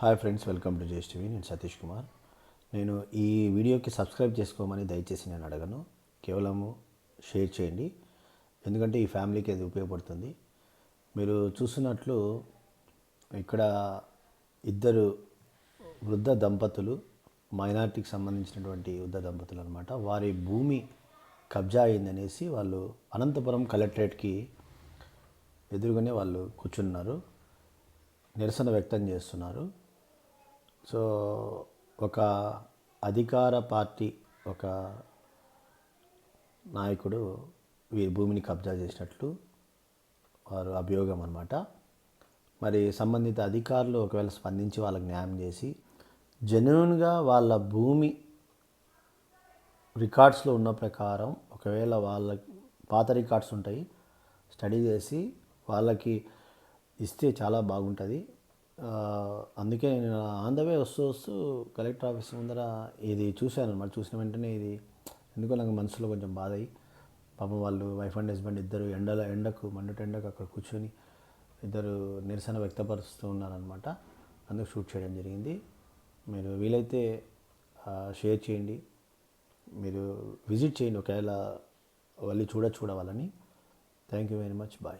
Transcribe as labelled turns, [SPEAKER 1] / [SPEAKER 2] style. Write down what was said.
[SPEAKER 1] Hi friends welcome to Jays TV. నేను సతీష్ కుమార్. నేను ఈ వీడియోకి సబ్స్క్రైబ్ చేసుకోమని దయచేసి నేను అడగను. కేవలము షేర్ చేయండి. ఎందుకంటే ఈ ఫ్యామిలీకి అది ఉపయోగపడుతుంది. మీరు చూస్తున్నట్లు ఇక్కడ ఇద్దరు వృద్ధ దంపతులు మైనార్టీకి సంబంధించినటువంటి వృద్ధ దంపతులు అనమాట వారి భూమి కబ్జా అయిందనేసి వాళ్ళు అనంతపురం కలెక్టరేట్కి ఎదురుగానే వాళ్ళు కూర్చున్నారు. నిరసన వ్యక్తం చేస్తున్నారు. సో ఒక అధికార పార్టీ ఒక నాయకుడు వీరి భూమిని కబ్జా చేసినట్లు వారు అభియోగం అనమాట మరి సంబంధిత అధికారులు ఒకవేళ స్పందించి వాళ్ళకి న్యాయం చేసి జెన్యున్గా వాళ్ళ భూమి రికార్డ్స్లో ఉన్న ప్రకారం ఒకవేళ వాళ్ళ పాత రికార్డ్స్ ఉంటాయి స్టడీ చేసి వాళ్ళకి ఇస్తే చాలా బాగుంటుంది. అందుకే నేను ఆన్ ద వే వస్తూ వస్తూ కలెక్టర్ ఆఫీస్ ముందర ఇది చూశాను అనమాట. చూసిన వెంటనే ఇది ఎందుకో నాకు మనసులో కొంచెం బాధ అయ్యి పాపం వాళ్ళు వైఫ్ అండ్ హస్బెండ్ ఇద్దరు ఎండల ఎండకు మండుట ఎండకు అక్కడ కూర్చొని ఇద్దరు నిరసన వ్యక్తపరుస్తూ ఉన్నారనమాట. అందుకు షూట్ చేయడం జరిగింది. మీరు వీలైతే షేర్ చేయండి. మీరు విజిట్ చేయండి. ఒకవేళ వెళ్ళి చూడ చూడవాలని. Thank you very much. Bye.